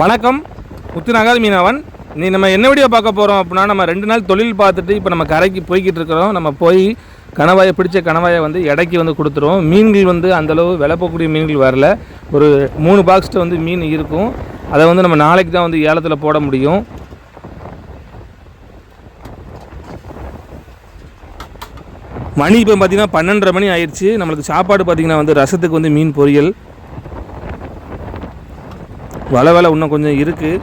வணக்கம். முத்துநகர் மீனவன். நீ நம்ம என்ன வீடியோ பார்க்க போகிறோம் அப்படின்னா நம்ம ரெண்டு நாள் தொழில் பார்த்துட்டு இப்போ நம்ம கரைக்கு போய்கிட்டு இருக்கிறோம். நம்ம போய் கணவாயை பிடிச்ச கணவாயை வந்து இடைக்கு வந்து கொடுத்துருவோம். மீன்கள் வந்து அந்தளவு விலை போகக்கூடிய மீன்கள் வரல. ஒரு மூணு பாக்ஸ்ட்டு வந்து மீன் இருக்கும். அதை வந்து நம்ம நாளைக்கு தான் வந்து ஏலத்தில் போட முடியும். மணி இப்போ பார்த்திங்கன்னா பன்னெண்டரை மணி ஆயிடுச்சு. நம்மளுக்கு சாப்பாடு பார்த்தீங்கன்னா வந்து ரசத்துக்கு வந்து மீன் பொரியல். வலை வலை இன்னும் கொஞ்சம் இருக்குது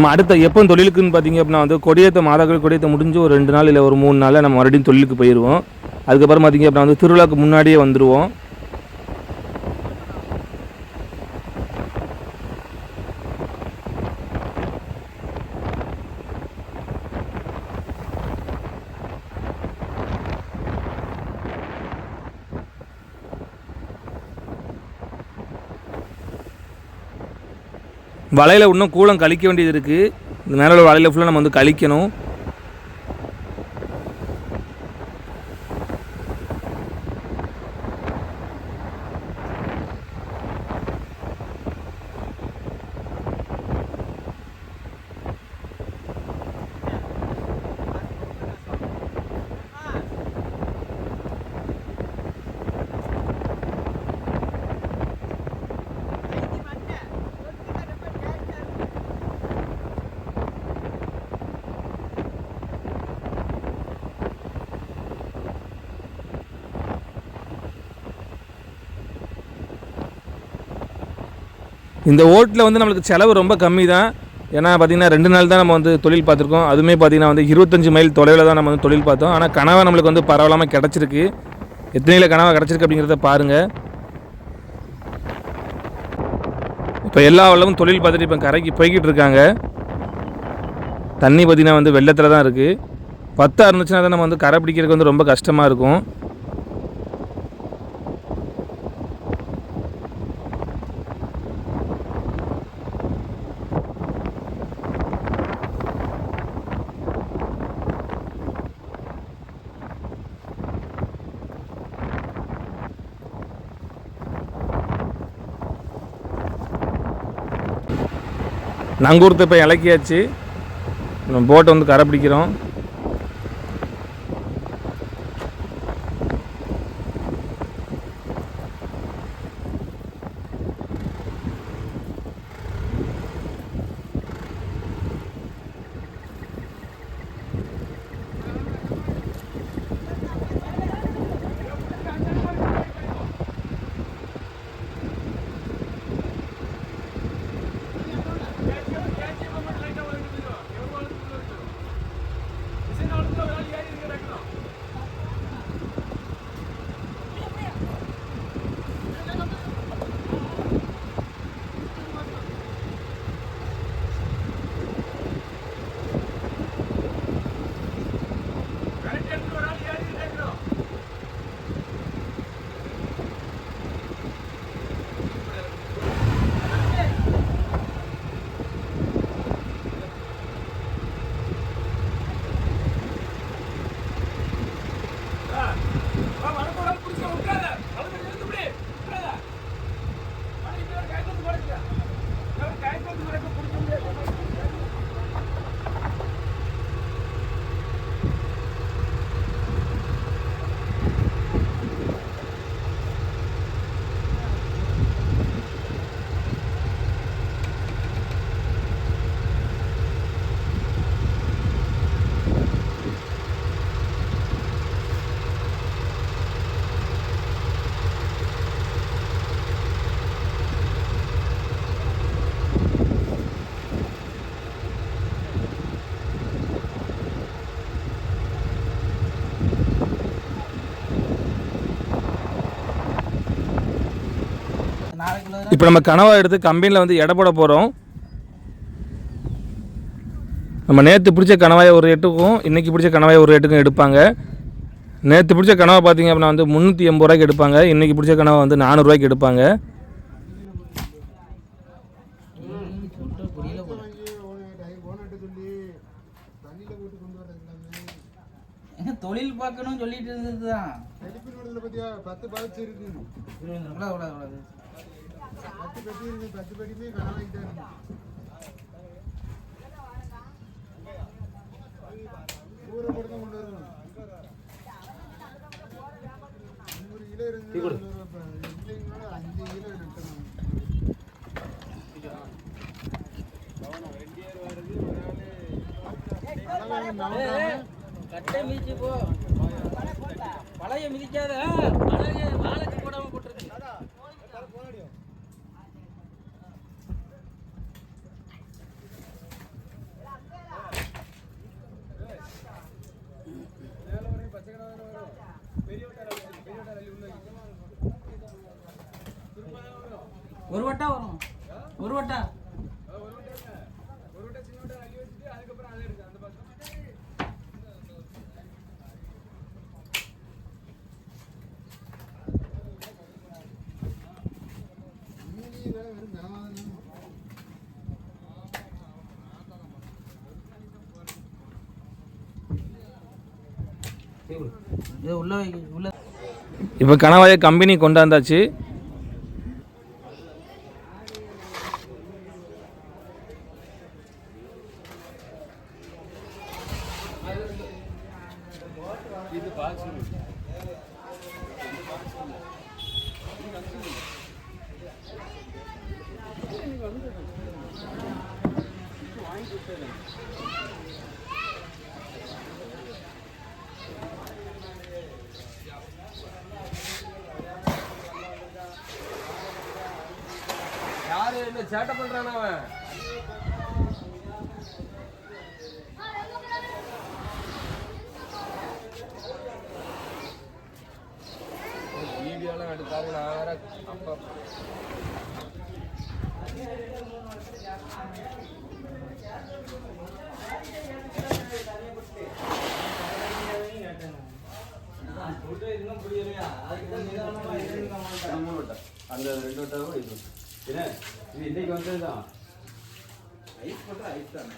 நம்ம அடுத்த எப்போ தொழிலுக்குன்னு பார்த்தீங்க அப்படின்னா வந்து கொடியத்தை மாதாக்கள் கொடியத்தை முடிஞ்சு ஒரு ரெண்டு நாள் இல்லை ஒரு மூணு நாளில் நம்ம மறுபடியும் தொழிலுக்கு போயிடுவோம் அதுக்கப்புறம் பார்த்தீங்க அப்படின்னா வந்து திருவிழாக்கு முன்னாடியே வந்துடுவோம் வலையில் இன்னும் கூலம் கழிக்க வேண்டியது இருக்குது இந்த நேரம் வலையில் ஃபுல்லாக நம்ம வந்து கழிக்கணும். இந்த ஓட்டில் வந்து நம்மளுக்கு செலவு ரொம்ப கம்மி தான். ஏன்னா பார்த்தீங்கன்னா ரெண்டு நாள் தான் நம்ம வந்து தொழில் பார்த்துருக்கோம். அதுவுமே பார்த்தீங்கன்னா வந்து இருபத்தஞ்சு மைல் தொலைவில் தான் நம்ம வந்து தொழில் பார்த்தோம். ஆனால் கனவை நம்மளுக்கு வந்து பரவலாமல் கிடச்சிருக்கு. எத்தனையில் கனவை கிடச்சிருக்கு அப்படிங்கிறத பாருங்கள் இப்போ எல்லா வளமும் தொழில் பார்த்துட்டு இப்போ கரைக்கு போய்கிட்டு இருக்காங்க. தண்ணி பார்த்தீங்கன்னா வந்து வெள்ளத்தில் தான் இருக்குது பத்தா இருந்துச்சுன்னா தான் நம்ம வந்து கரை பிடிக்கிறதுக்கு வந்து ரொம்ப கஷ்டமாக இருக்கும். நங்கூரத்தை இப்போ இலக்கியாச்சு. நம்ம போட்டை வந்து கரை பிடிக்கிறோம். இப்போ நம்ம கனவா எடுத்து கம்பெனியில் வந்து எடை போட போகிறோம் நம்ம நேற்று பிடிச்ச கணவாயை ஒரு ரேட்டுக்கும் இன்றைக்கி பிடிச்ச கணவாயை ஒரு ரேட்டுக்கும் எடுப்பாங்க. நேற்று பிடிச்ச கனவா பார்த்தீங்க அப்படின்னா வந்து முந்நூற்றி எண்பது ரூபாய்க்கு எடுப்பாங்க. இன்றைக்கி பிடிச்ச கனவா வந்து நானூறுரூவாய்க்கு எடுப்பாங்க. தொழில் பார்க்கணும் சொல்லிட்டு இருந்தது தான் பத்து பாய்ச்சி இருக்கு பத்து பெட்டி இருக்கு பத்து பெட்டியுமே கனவாக்கிட்டே இருக்கு ஊரை போட்டு தான் கொண்டு வரணும் நூறு கிலோ இருந்து இல்லைங்களா அஞ்சு கிலோ நட்டணும் கட்டை மிதிச்சு போ. பழைய மிதிக்காத பழைய ஒரு வட்டா வரும். ஒரு வட்டா. இப்போ கணவாயை கம்பெனி கொண்டாந்தாச்சு. யாரு என்ன சேட்டை பண்றான் அவன்? வீடியோலாம் எடுத்தாரு நான் வேற அப்ப அந்த ரெண்டு வட்டாவும் இது என்ன இது இன்னைக்கு வந்ததுதான் ஐஸ் போட்டா ஐஸ் தானே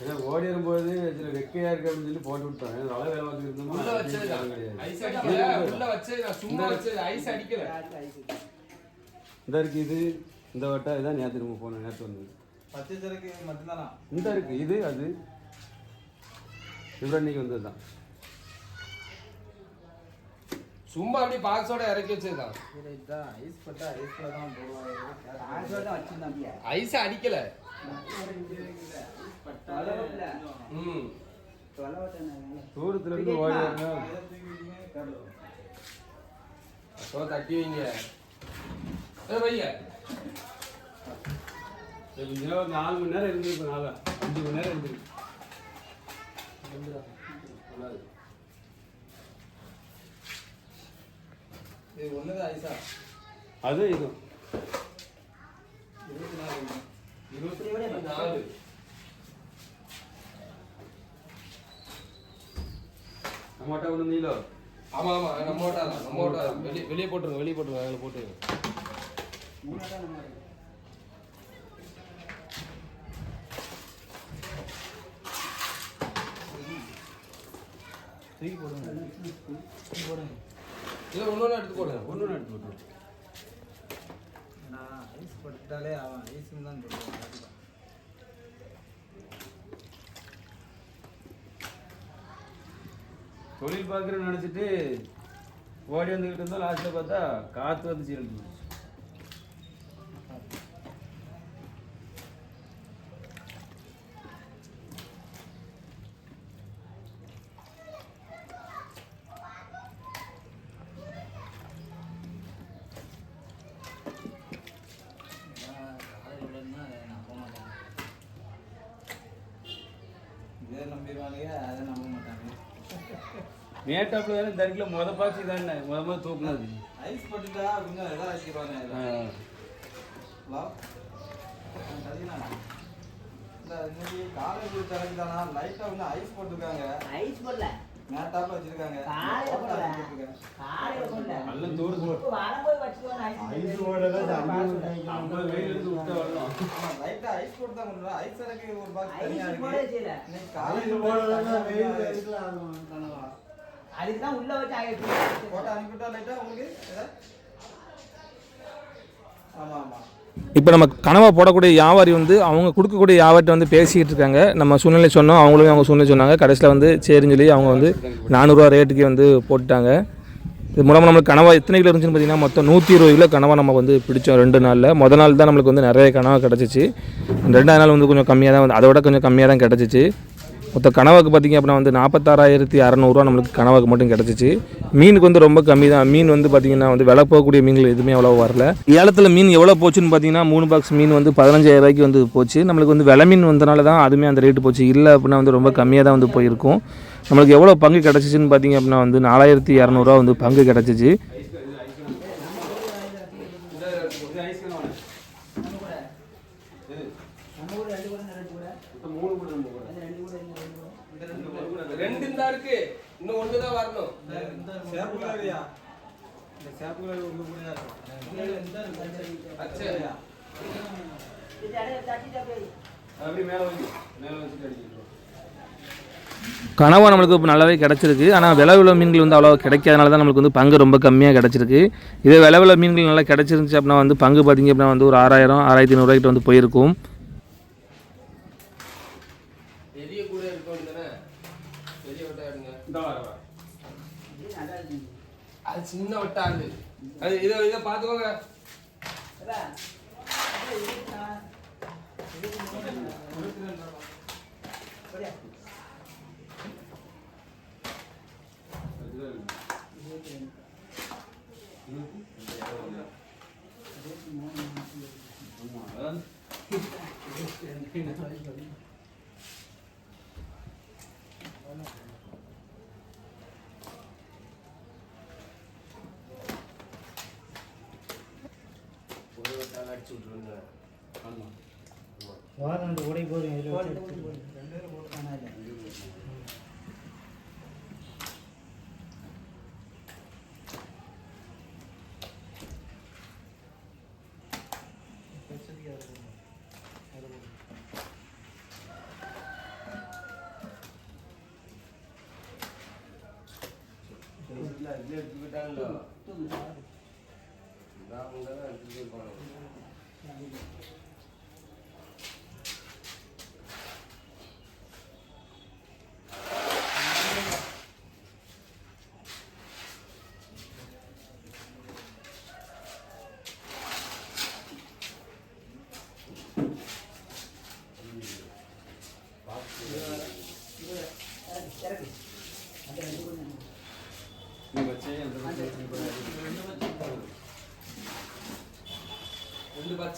ஏன்னா ஓடி வரும்போது சில வெக்கையா இருக்கு அப்படின்னு சொல்லி போட்டு விட்டோம் ஏன்னா அளவு வேலை இருந்தோமா உள்ள வச்சது. ஐஸ் அடிக்கல. உள்ள வச்சது நான் சும்மா வச்சது ஐஸ் அடிக்கல. இந்த இருக்கு இது இந்த வட்டா இதான் நேற்று நம்ம போனோம் நேற்று வந்தது. பச்சை சரக்கு மட்டும்தானா? இந்த இருக்கு இது அது. இவ்வளோ இன்னைக்கு வந்தது தான் சும்மா அப்படியே பாக்ஸோட இறக்கி வச்சதுதான். ஐஸ் அடிக்கல. ம். தூரத்துல இருந்து ஓடி தட்டி வைங்க. ஒரு நாலு மணி நேரம் இருந்திருக்கும் நாலா அஞ்சு மணி நேரம் இருந்திருக்கு. இது ஒண்ணுதான் ஐஸா அது இது. இருபத்தி நாலு நம்மகிட்ட ஒன்று நீலோ ஆமா ஆமா நம்ம ஓட்டா தான் நம்ம ஓட்டா தான். வெளியே வெளியே போட்டுருங்க வெளியே போட்டுருங்க அதில் போட்டுருங்க தூக்கி போடுங்க தூக்கி போடுங்க இல்லை ஒன்று ஒன்று எடுத்து போடுங்க ஒன்று எடுத்து விட்டுருவோம் நான் ஐஸ் பட்டாலே அவன் ஐஸ்ன்னு தான் சொல்லுவான் தொழில் பார்க்குறேன்னு நினச்சிட்டு ஓடி வந்துக்கிட்டு இருந்தால் லாஸ்ட்டில் பார்த்தா காற்று வந்துச்சு சீரழிச்சு நம்பிடுவாங்க அதை நம்ப மாட்டாங்க. மேட்டாப்பில் வேலை இந்த அருகில் முத பாய்ச்சி தானே முத முத தூக்குனது. ஐஸ் போட்டுட்டா சரிண்ணா இந்த இன்னைக்கு காலேஜ் திறக்கு தானா லைட்டாக கொஞ்சம் ஐஸ் போட்டிருக்காங்க. ஐஸ் போடல. மேட்டாப்பில் வச்சிருக்காங்க. காலையில போட்டா போடல. வச்சிருக்காங்க. காலையில போடல நல்ல தூர் இப்போ வரும்போது வச்சுக்கோங்க ஐஸ் ஐஸ் போடல தண்ணி ஐம்பது வெயில் இருந்து விட்டு வரலாம் ஆமா, லைட்டா ஐஸ் போட்டு தான் கொண்டு வரேன். ஐஸ் இறக்கி ஒரு பாக்ஸ் தனியா இருக்கு. வெயில் கனவா. அதுக்கு தான் உள்ள வச்சு ஆகிட்டு போட்டோ லைட்டா உங்களுக்கு? ஆமா ஆமா. இப்போ நம்ம கனவை போடக்கூடிய வியாபாரி வந்து அவங்க கொடுக்கக்கூடிய வியாபாரிட்ட வந்து பேசிக்கிட்டு இருக்காங்க. நம்ம சூழ்நிலை சொன்னோம் அவங்களும் அவங்க சூழ்நிலை சொன்னாங்க. கடைசியில் வந்து சரின்னு சொல்லி அவங்க வந்து நானூறுரூவா ரேட்டுக்கே வந்து போட்டுட்டாங்க. இது மூலமாக நம்மளுக்கு கனவா எத்தனை கிலோ இருந்துச்சுன்னு பார்த்தீங்கன்னா மொத்தம் நூற்றி இருபது கிலோ கனவா நம்ம வந்து பிடிச்சோம் ரெண்டு நாளில். முதல் நாள் தான் நம்மளுக்கு வந்து நிறைய கனவா கிடச்சிச்சு. ரெண்டாவது நாள் வந்து கொஞ்சம் கம்மியாக தான் வந்து அதை விட கொஞ்சம் கம்மியாக தான் கிடச்சிச்சு. மொத்த கனவாக்கு பார்த்திங்க அப்படின்னா வந்து நாற்பத்தாறாயிரத்தி அறநூறுவா நம்மளுக்கு கனவாக்கு மட்டும் கிடச்சிச்சு. மீனுக்கு வந்து ரொம்ப கம்மி தான். மீன் வந்து பார்த்திங்கன்னா வந்து விலை போகக்கூடிய மீன்கள் எதுவுமே அவ்வளோ வரல. ஏலத்தில் மீன் எவ்வளோ போச்சுன்னு பார்த்தீங்கன்னா மூணு பாக்ஸ் மீன் வந்து பதினஞ்சாயிரம் ரூபாய்க்கு வந்து போச்சு. நம்மளுக்கு வந்து விலை மீன் வந்தனால தான் அதுவுமே அந்த ரேட்டு போச்சு. இல்லை அப்படின்னா வந்து ரொம்ப கம்மியாக தான் வந்து போயிருக்கும். நம்மளுக்கு எவ்வளோ பங்கு கிடச்சிச்சின்னு பார்த்தீங்க அப்படின்னா வந்து நாலாயிரத்தி இரநூறுவா வந்து பங்கு கிடச்சிச்சு நம்ம கூட ரெண்டு கூட ரெண்டு கூட மூணு கூட நம்ம கூட அது ரெண்டு கூட இந்த ரெண்டு கூட ரெண்டு தான் இருக்கு இன்னும் ஒன்று தான் வரணும் சேப்பு கலவையா இந்த சேப்பு கலவை உங்க கூட தான் இருக்கும் அச்சா இது இடையில தட்டி தப்பி அப்படியே மேலே வச்சு மேலே வச்சுட்டு அடிக்கிட்டு கனவா நம்மளுக்கு இப்போ நல்லாவே கிடச்சிருக்கு. ஆனால் விலை உள்ள மீன்கள் வந்து அவ்வளோ கிடைக்காதனால தான் நம்மளுக்கு வந்து பங்கு ரொம்ப கம்மியாக கிடச்சிருக்கு. இதே விலை உள்ள மீன்கள் நல்லா கிடச்சிருந்துச்சு அப்படின்னா வந்து பங்கு பார்த்திங்க அப்படின்னா வந்து ஒரு ஆறாயிரம் ஆறாயிரத்தி ஐநூறுரூவாய்க்கிட்ட வந்து போயிருக்கும். பெரிய கூட இருக்கும் தானே? பெரிய வட்டா எடுங்க இந்த வர வர இது நல்லா இருக்கு அது சின்ன வட்டா அது அது இதை இதை பார்த்துக்கோங்க. 我带来就准的，看吗？இருபத்தி ரெண்டு. வாரம் உடை போதும் இதில் எடுத்துக்கிட்டாங்களோ உங்க தான் எடுத்துகிட்டு போனோம் இறக்கு, இறக்கு. அந்த ரெண்டு கூட இறக்கு. நீ வச்சே அந்த பச்சை ரெண்டு